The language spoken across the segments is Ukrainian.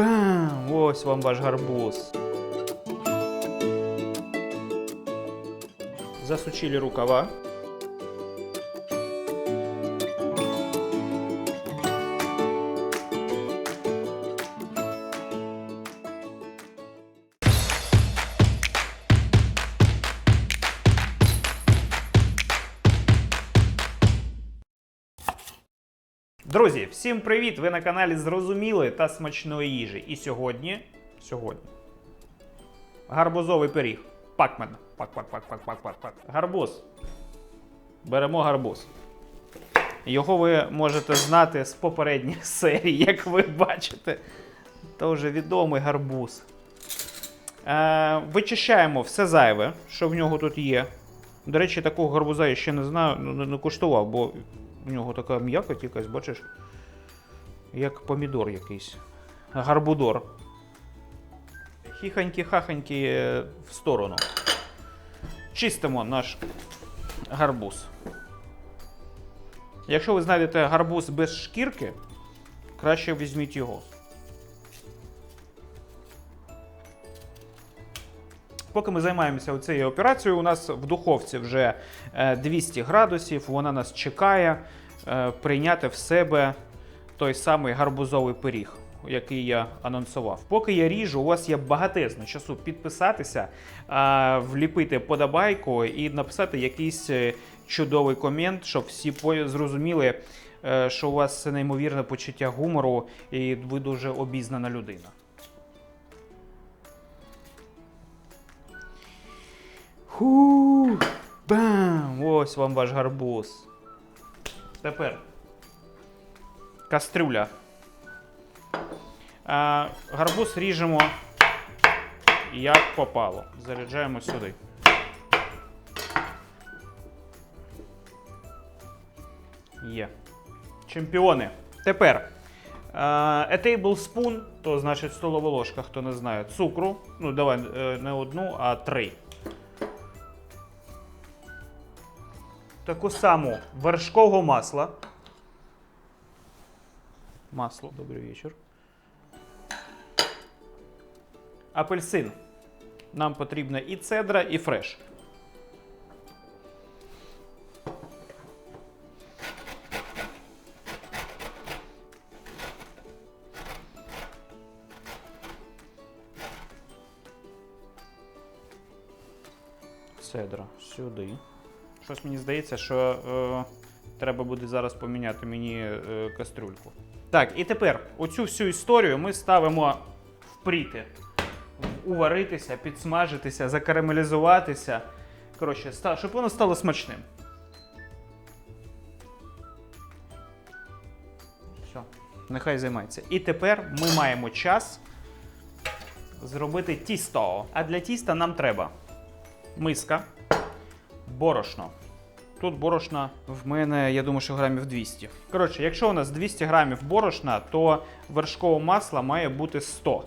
Бам! Ось вам ваш гарбуз. Засучили рукава. Друзі, всім привіт! Ви на каналі Зрозумілої та смачної їжі. І сьогодні. Сьогодні. Гарбузовий пиріг. Пакмен. Пак, пак, пак, пак, пак, пак. Гарбуз. Беремо гарбуз. Його ви можете знати з попередніх серій, як ви бачите. Це вже відомий гарбуз. Е, вичищаємо все зайве, що в нього тут є. До речі, такого гарбуза я ще не знаю, ну, не, куштував, бо в нього така м'якоть якась, бачиш? Як помідор якийсь. Гарбудор. Хіханькі-хаханькі е, в сторону. Чистимо наш гарбуз. Якщо ви знайдете гарбуз без шкірки, краще візьміть його. Поки ми займаємося цією операцією, у нас в духовці вже е, 200 градусів, вона нас чекає е, прийняти в себе той самий гарбузовий пиріг, який я анонсував. Поки я ріжу, у вас є багатезно часу підписатися, е, вліпити подобайку і написати якийсь е, чудовий комент, щоб всі зрозуміли, е, що у вас неймовірне почуття гумору і ви дуже обізнана людина. Ху, бам! Ось вам ваш гарбуз. Тепер кастрюля. А, гарбуз ріжемо як попало. Заряджаємо сюди. Є. Чемпіони. Тепер. A tablespoon, то значить столова ложка, хто не знає, цукру. Ну, давай е, не одну, а три. Таку саму вершкового масла. Масло, добрий вечір. Апельсин. Нам потрібна і цедра, і фреш. Цедра сюди. Щось мені здається, що е, треба буде зараз поміняти мені е, кастрюльку. Так, і тепер оцю всю історію ми ставимо впріти. Уваритися, підсмажитися, закарамелізуватися. Коротше, щоб воно стало смачним. Все, нехай займається. І тепер ми маємо час зробити тісто. А для тіста нам треба миска борошно. Тут борошна в мене, я думаю, що грамів 200. Коротше, якщо у нас 200 грамів борошна, то вершкового масла має бути 100.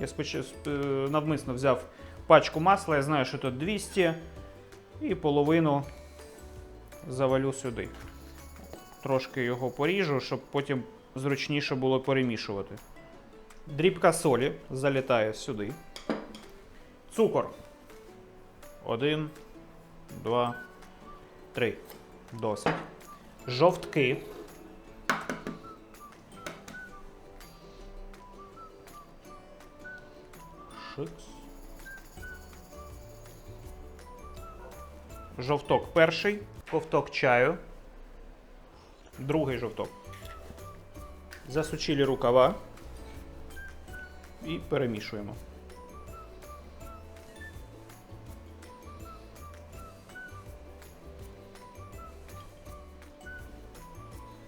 Я споч... е, навмисно взяв пачку масла, я знаю, що тут 200, і половину завалю сюди. Трошки його поріжу, щоб потім зручніше було перемішувати. Дрібка солі залітає сюди. Цукор. Один, два, три. Досить. Жовтки. Шикс. Жовток перший. Ковток чаю. Другий жовток. Засучили рукава. І перемішуємо.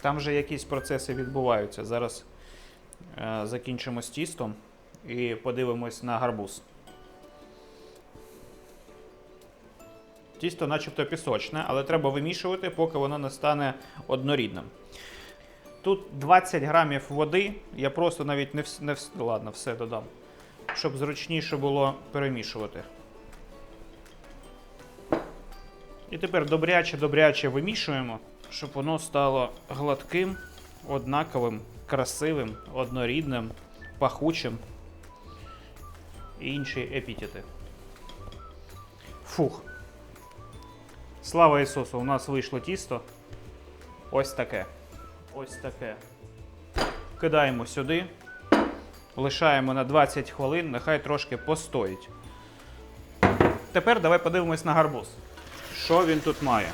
Там вже якісь процеси відбуваються. Зараз е, закінчимо з тістом і подивимось на гарбуз. Тісто начебто пісочне, але треба вимішувати, поки воно не стане однорідним. Тут 20 грамів води, я просто навіть не, вс... не вс... ладно, все додам, щоб зручніше було перемішувати. І тепер добряче-добряче вимішуємо, щоб воно стало гладким, однаковим, красивим, однорідним. пахучим і інші епітети. Фух. Слава Ісусу, у нас вийшло тісто. Ось таке. Ось таке. Кидаємо сюди. Лишаємо на 20 хвилин, нехай трошки постоїть. Тепер давай подивимось на гарбуз. Що він тут має?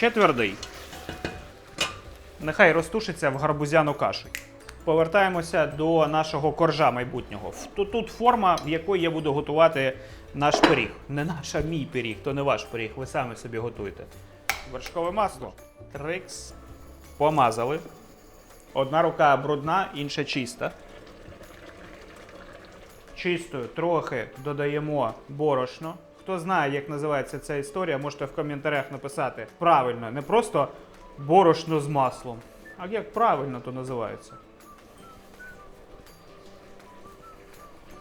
Ще. Нехай розтушиться в гарбузяну кашу. Повертаємося до нашого коржа майбутнього. Тут, тут форма, в якої я буду готувати наш пиріг. Не наш, а мій пиріг, то не ваш пиріг, ви самі собі готуєте. Вершкове масло. Трикс. Помазали. Одна рука брудна, інша чиста. Чистою трохи додаємо борошно. Хто знає, як називається ця історія, можете в коментарях написати правильно, не просто борошно з маслом, а як правильно то називається.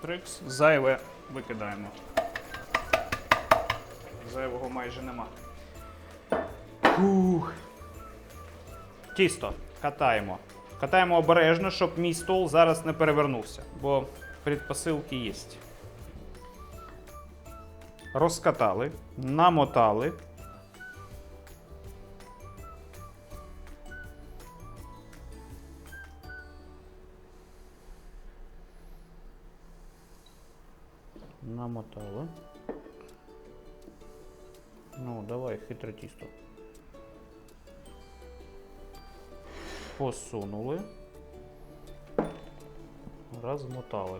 Трикс, зайве викидаємо. Зайвого майже нема. Ух. Тісто катаємо. Катаємо обережно, щоб мій стол зараз не перевернувся, бо предпосилки є. Розкатали, намотали. Намотали. Ну, давай, хитре тісто. Посунули. Розмотали.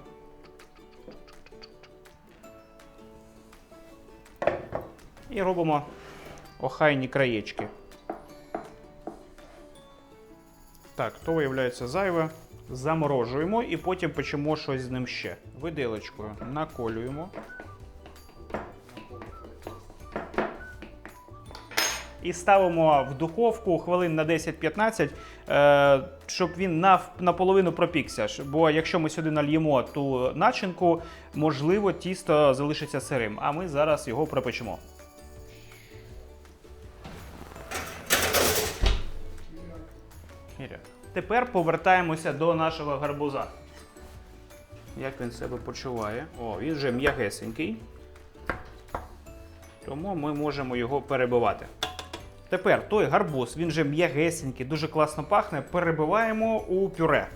І робимо охайні краєчки. Так, то виявляється зайве. Заморожуємо і потім печемо щось з ним ще. Виделочкою наколюємо. І ставимо в духовку хвилин на 10-15, е, щоб він наполовину пропікся. Бо якщо ми сюди нальємо ту начинку, можливо, тісто залишиться сирим. А ми зараз його пропечемо. Тепер повертаємося до нашого гарбуза. Як він себе почуває? О, він вже м'ягесенький. Тому ми можемо його перебивати. Тепер той гарбуз, він же м'ягесенький, дуже класно пахне. Перебиваємо у пюре.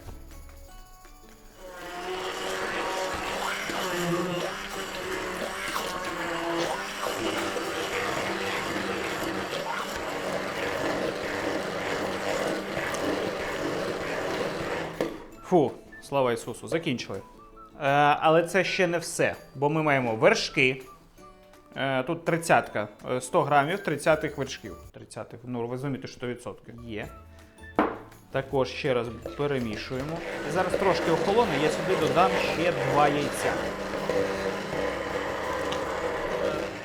Фу, слава Ісусу, закінчили. Е, але це ще не все, бо ми маємо вершки. Е, тут тридцятка, е, 100 грамів 30-х вершків. 30 ну ви розумієте, що 100% є. Також ще раз перемішуємо. Зараз трошки охолоне, я сюди додам ще два яйця.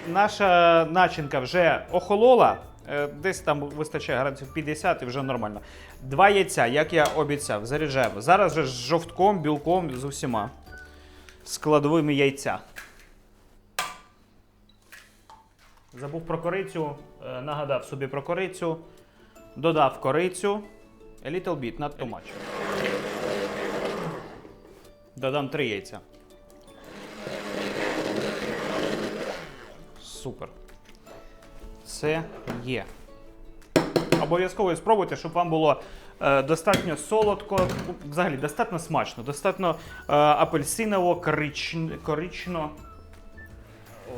Наша начинка вже охолола. Е, Десь там вистачає градусів 50 і вже нормально. Два яйця, як я обіцяв, заряджаємо. Зараз же з жовтком, білком, з усіма складовими яйця. Забув про корицю, е, нагадав собі про корицю, додав корицю. A little bit, not too much. Додам три яйця. Супер. Це є. Обов'язково спробуйте, щоб вам було е, достатньо солодко, взагалі достатньо смачно, достатньо е, апельсиново, коричн, корично.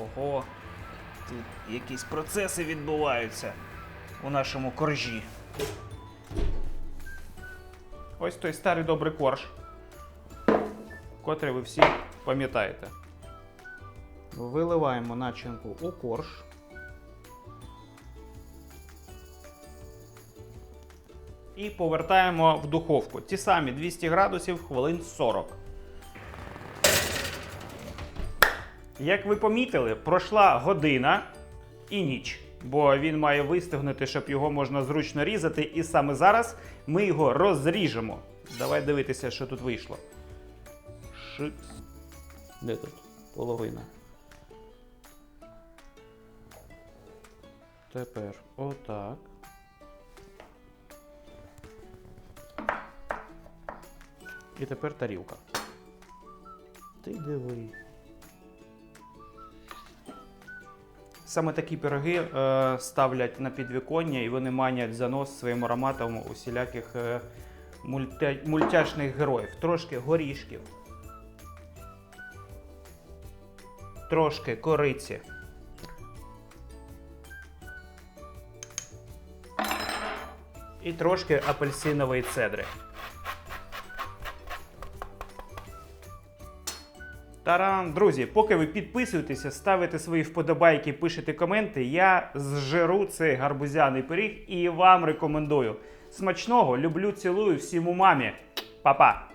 Ого. Тут якісь процеси відбуваються у нашому коржі. Ось той старий добрий корж, котрий ви всі пам'ятаєте. Виливаємо начинку у корж. І повертаємо в духовку. Ті самі 200 градусів хвилин 40. Як ви помітили, пройшла година і ніч, бо він має вистигнути, щоб його можна зручно різати. І саме зараз ми його розріжемо. Давай дивитися, що тут вийшло. Шикс. Де тут? Половина. Тепер отак. І тепер тарілка. Ти диви. Саме такі пироги е, ставлять на підвіконня і вони манять за нос своїм ароматом усіляких е, мультя... мультяшних героїв. Трошки горішків. Трошки кориці. І трошки апельсинової цедри. Тарам! Друзі, поки ви підписуєтеся, ставите свої вподобайки, пишете коменти, я зжеру цей гарбузяний пиріг і вам рекомендую. Смачного, люблю, цілую всім у мамі. Па-па!